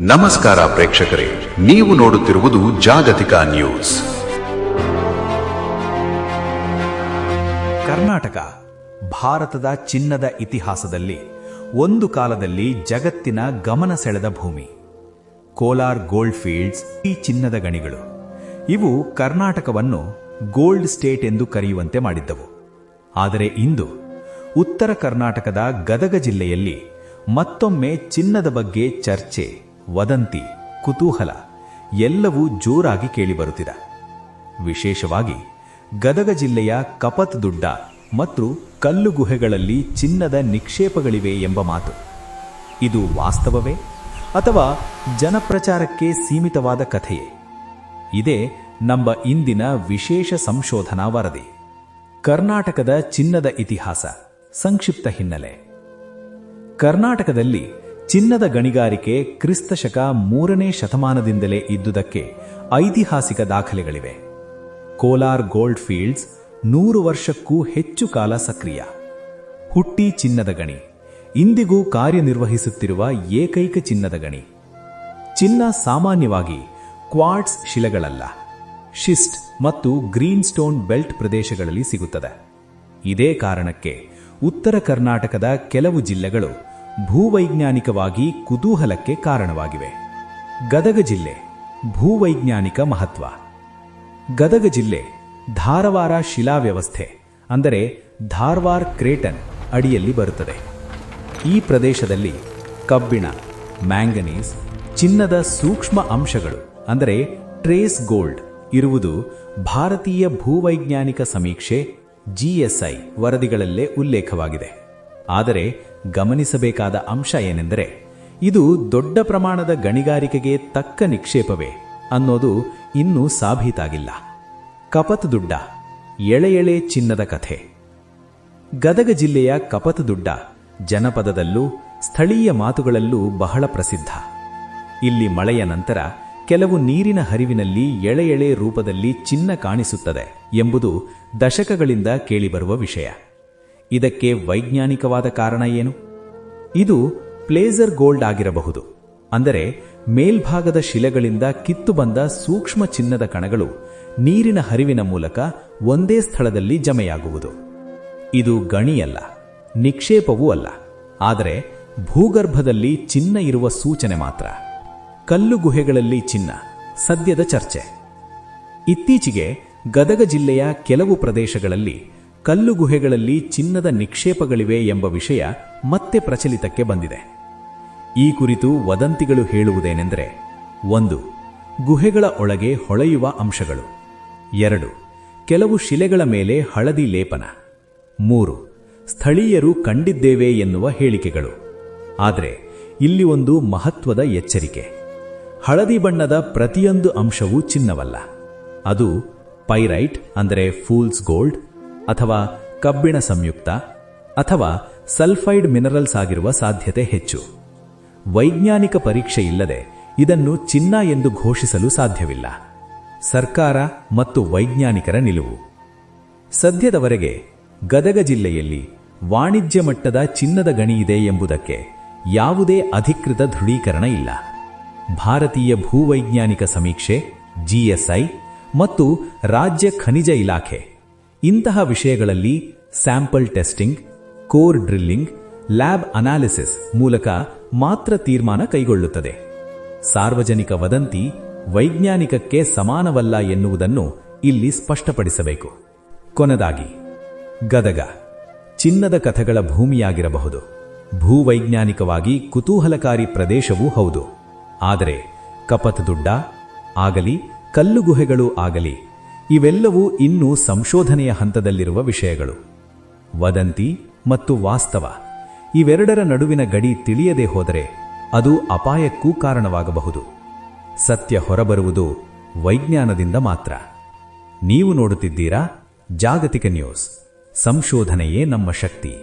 ನಮಸ್ಕಾರ ಪ್ರೇಕ್ಷಕರೇ, ನೀವು ನೋಡುತ್ತಿರುವುದು ಜಾಗತಿಕ ನ್ಯೂಸ್. ಕರ್ನಾಟಕ, ಭಾರತದ ಚಿನ್ನದ ಇತಿಹಾಸದಲ್ಲಿ ಒಂದು ಕಾಲದಲ್ಲಿ ಜಗತ್ತಿನ ಗಮನ ಸೆಳೆದ ಭೂಮಿ. ಕೋಲಾರ್ ಗೋಲ್ಡ್ ಫೀಲ್ಡ್ಸ್ ಈ ಚಿನ್ನದ ಗಣಿಗಳು. ಇವು ಕರ್ನಾಟಕವನ್ನು ಗೋಲ್ಡ್ ಸ್ಟೇಟ್ ಎಂದು ಕರೆಯುವಂತೆ ಮಾಡಿದ್ದವು. ಆದರೆ ಇಂದು ಉತ್ತರ ಕರ್ನಾಟಕದ ಗದಗ ಜಿಲ್ಲೆಯಲ್ಲಿ ಮತ್ತೊಮ್ಮೆ ಚಿನ್ನದ ಬಗ್ಗೆ ಚರ್ಚೆ. ವದಂತಿ, ಕುತೂಹಲ ಎಲ್ಲವೂ ಜೋರಾಗಿ ಕೇಳಿಬರುತ್ತಿದೆ. ವಿಶೇಷವಾಗಿ ಗದಗ ಜಿಲ್ಲೆಯ ಕಪತ್ ದುಡ್ಡ ಮತ್ತು ಕಲ್ಲು ಗುಹೆಗಳಲ್ಲಿ ಚಿನ್ನದ ನಿಕ್ಷೇಪಗಳಿವೆ ಎಂಬ ಮಾತು. ಇದು ವಾಸ್ತವವೇ ಅಥವಾ ಜನಪ್ರಚಾರಕ್ಕೆ ಸೀಮಿತವಾದ ಕಥೆಯೇ? ಇದೇ ನಮ್ಮ ಇಂದಿನ ವಿಶೇಷ ಸಂಶೋಧನಾ ವರದಿ. ಕರ್ನಾಟಕದ ಚಿನ್ನದ ಇತಿಹಾಸ, ಸಂಕ್ಷಿಪ್ತ ಹಿನ್ನೆಲೆ. ಕರ್ನಾಟಕದಲ್ಲಿ ಚಿನ್ನದ ಗಣಿಗಾರಿಕೆ ಕ್ರಿಸ್ತಶಕ ಮೂರನೇ ಶತಮಾನದಿಂದಲೇ ಇದ್ದುದಕ್ಕೆ ಐತಿಹಾಸಿಕ ದಾಖಲೆಗಳಿವೆ. ಕೋಲಾರ್ ಗೋಲ್ಡ್ ಫೀಲ್ಡ್ಸ್ ನೂರು ವರ್ಷಕ್ಕೂ ಹೆಚ್ಚು ಕಾಲ ಸಕ್ರಿಯ. ಹುಟ್ಟಿ ಚಿನ್ನದ ಗಣಿ, ಇಂದಿಗೂ ಕಾರ್ಯನಿರ್ವಹಿಸುತ್ತಿರುವ ಏಕೈಕ ಚಿನ್ನದ ಗಣಿ. ಚಿನ್ನ ಸಾಮಾನ್ಯವಾಗಿ ಕ್ವಾರ್ಟ್ಸ್ ಶಿಲೆಗಳಲ್ಲ, ಶಿಸ್ಟ್ ಮತ್ತು ಗ್ರೀನ್ ಸ್ಟೋನ್ ಬೆಲ್ಟ್ ಪ್ರದೇಶಗಳಲ್ಲಿ ಸಿಗುತ್ತದೆ. ಇದೇ ಕಾರಣಕ್ಕೆ ಉತ್ತರ ಕರ್ನಾಟಕದ ಕೆಲವು ಜಿಲ್ಲೆಗಳು ಭೂವೈಜ್ಞಾನಿಕವಾಗಿ ಕುತೂಹಲಕ್ಕೆ ಕಾರಣವಾಗಿವೆ. ಗದಗ ಜಿಲ್ಲೆ ಭೂವೈಜ್ಞಾನಿಕ ಮಹತ್ವ. ಗದಗ ಜಿಲ್ಲೆ ಧಾರವಾರ ಶಿಲಾ ವ್ಯವಸ್ಥೆ ಅಂದರೆ ಧಾರವಾರ್ ಕ್ರೇಟನ್ ಅಡಿಯಲ್ಲಿ ಬರುತ್ತದೆ. ಈ ಪ್ರದೇಶದಲ್ಲಿ ಕಬ್ಬಿಣ, ಮ್ಯಾಂಗನೀಸ್, ಚಿನ್ನದ ಸೂಕ್ಷ್ಮ ಅಂಶಗಳು, ಅಂದರೆ ಟ್ರೇಸ್ ಗೋಲ್ಡ್ ಇರುವುದು ಭಾರತೀಯ ಭೂವೈಜ್ಞಾನಿಕ ಸಮೀಕ್ಷೆ ಜಿಎಸ್ಐ ವರದಿಗಳಲ್ಲೇ ಉಲ್ಲೇಖವಾಗಿದೆ. ಆದರೆ ಗಮನಿಸಬೇಕಾದ ಅಂಶ ಏನೆಂದರೆ ಇದು ದೊಡ್ಡ ಪ್ರಮಾಣದ ಗಣಿಗಾರಿಕೆಗೆ ತಕ್ಕ ನಿಕ್ಷೇಪವೇ ಅನ್ನೋದು ಇನ್ನೂ ಸಾಬೀತಾಗಿಲ್ಲ. ಕಪತ್ ದುಡ್ಡ, ಎಳೆ ಎಳೆ ಚಿನ್ನದ ಕಥೆ. ಗದಗ ಜಿಲ್ಲೆಯ ಕಪತ್ ದುಡ್ಡ ಜನಪದದಲ್ಲೂ ಸ್ಥಳೀಯ ಮಾತುಗಳಲ್ಲೂ ಬಹಳ ಪ್ರಸಿದ್ಧ. ಇಲ್ಲಿ ಮಳೆಯ ನಂತರ ಕೆಲವು ನೀರಿನ ಹರಿವಿನಲ್ಲಿ ಎಳೆ ಎಳೆ ರೂಪದಲ್ಲಿ ಚಿನ್ನ ಕಾಣಿಸುತ್ತದೆ ಎಂಬುದು ದಶಕಗಳಿಂದ ಕೇಳಿಬರುವ ವಿಷಯ. ಇದಕ್ಕೆ ವೈಜ್ಞಾನಿಕವಾದ ಕಾರಣ ಏನು? ಇದು ಪ್ಲೇಸರ್ ಗೋಲ್ಡ್ ಆಗಿರಬಹುದು. ಅಂದರೆ ಮೇಲ್ಭಾಗದ ಶಿಲೆಗಳಿಂದ ಕಿತ್ತು ಬಂದ ಸೂಕ್ಷ್ಮ ಚಿನ್ನದ ಕಣಗಳು ನೀರಿನ ಹರಿವಿನ ಮೂಲಕ ಒಂದೇ ಸ್ಥಳದಲ್ಲಿ ಜಮೆಯಾಗುವುದು. ಇದು ಗಣಿಯಲ್ಲ, ನಿಕ್ಷೇಪವೂ ಅಲ್ಲ. ಆದರೆ ಭೂಗರ್ಭದಲ್ಲಿ ಚಿನ್ನ ಇರುವ ಸೂಚನೆ ಮಾತ್ರ. ಕಲ್ಲು ಗುಹೆಗಳಲ್ಲಿ ಚಿನ್ನ, ಸದ್ಯದ ಚರ್ಚೆ. ಇತ್ತೀಚೆಗೆ ಗದಗ ಜಿಲ್ಲೆಯ ಕೆಲವು ಪ್ರದೇಶಗಳಲ್ಲಿ ಕಲ್ಲು ಗುಹೆಗಳಲ್ಲಿ ಚಿನ್ನದ ನಿಕ್ಷೇಪಗಳಿವೆ ಎಂಬ ವಿಷಯ ಮತ್ತೆ ಪ್ರಚಲಿತಕ್ಕೆ ಬಂದಿದೆ. ಈ ಕುರಿತು ವದಂತಿಗಳು ಹೇಳುವುದೇನೆಂದರೆ, ಒಂದು, ಗುಹೆಗಳ ಒಳಗೆ ಹೊಳೆಯುವ ಅಂಶಗಳು. ಎರಡು, ಕೆಲವು ಶಿಲೆಗಳ ಮೇಲೆ ಹಳದಿ ಲೇಪನ. ಮೂರು, ಸ್ಥಳೀಯರು ಕಂಡಿದ್ದೇವೆ ಎನ್ನುವ ಹೇಳಿಕೆಗಳು. ಆದರೆ, ಇಲ್ಲಿ ಒಂದು ಮಹತ್ವದ ಎಚ್ಚರಿಕೆ. ಹಳದಿ ಬಣ್ಣದ ಪ್ರತಿಯೊಂದು ಅಂಶವೂ ಚಿನ್ನವಲ್ಲ. ಅದು ಪೈರೈಟ್, ಅಂದರೆ ಫೂಲ್ಸ್ ಗೋಲ್ಡ್ ಅಥವಾ ಕಬ್ಬಿಣ ಸಂಯುಕ್ತ ಅಥವಾ ಸಲ್ಫೈಡ್ ಮಿನರಲ್ಸ್ ಆಗಿರುವ ಸಾಧ್ಯತೆ ಹೆಚ್ಚು. ವೈಜ್ಞಾನಿಕ ಪರೀಕ್ಷೆ ಇಲ್ಲದೆ ಇದನ್ನು ಚಿನ್ನ ಎಂದು ಘೋಷಿಸಲು ಸಾಧ್ಯವಿಲ್ಲ. ಸರ್ಕಾರ ಮತ್ತು ವೈಜ್ಞಾನಿಕರ ನಿಲುವು. ಸದ್ಯದವರೆಗೆ ಗದಗ ಜಿಲ್ಲೆಯಲ್ಲಿ ವಾಣಿಜ್ಯ ಮಟ್ಟದ ಚಿನ್ನದ ಗಣಿ ಇದೆ ಎಂಬುದಕ್ಕೆ ಯಾವುದೇ ಅಧಿಕೃತ ದೃಢೀಕರಣ ಇಲ್ಲ. ಭಾರತೀಯ ಭೂವೈಜ್ಞಾನಿಕ ಸಮೀಕ್ಷೆ ಜಿಎಸ್ಐ ಮತ್ತು ರಾಜ್ಯ ಖನಿಜ ಇಲಾಖೆ ಇಂತಹ ವಿಷಯಗಳಲ್ಲಿ sample testing, core drilling, lab analysis ಮೂಲಕ ಮಾತ್ರ ತೀರ್ಮಾನ ಕೈಗೊಳ್ಳುತ್ತದೆ. ಸಾರ್ವಜನಿಕ ವದಂತಿ ವೈಜ್ಞಾನಿಕಕ್ಕೆ ಸಮಾನವಲ್ಲ ಎನ್ನುವುದನ್ನು ಇಲ್ಲಿ ಸ್ಪಷ್ಟಪಡಿಸಬೇಕು. ಕೊನೆದಾಗಿ, ಗದಗ. ಚಿನ್ನದ ಕಥೆಗಳ ಭೂಮಿಯಾಗಿರಬಹುದು. ಭೂವೈಜ್ಞಾನಿಕವಾಗಿ ಕುತೂಹಲಕಾರಿ ಪ್ರದೇಶವೂ ಹೌದು. ಆದರೆ ಕಪತ್ ದುಡ್ಡ, ಆಗಲಿ ಕಲ್ಲು ಗುಹೆಗಳು ಆಗಲಿ ಇವೆಲ್ಲವೂ ಇನ್ನೂ ಸಂಶೋಧನೆಯ ಹಂತದಲ್ಲಿರುವ ವಿಷಯಗಳು. ವದಂತಿ ಮತ್ತು ವಾಸ್ತವ ಇವೆರಡರ ನಡುವಿನ ಗಡಿ ತಿಳಿಯದೆ ಹೋದರೆ ಅದು ಅಪಾಯಕ್ಕೂ ಕಾರಣವಾಗಬಹುದು. ಸತ್ಯ ಹೊರಬರುವುದು ವೈಜ್ಞಾನದಿಂದ ಮಾತ್ರ. ನೀವು ನೋಡುತ್ತಿದ್ದೀರಾ ಜಾಗತಿಕ ನ್ಯೂಸ್. ಸಂಶೋಧನೆಯೇ ನಮ್ಮ ಶಕ್ತಿ.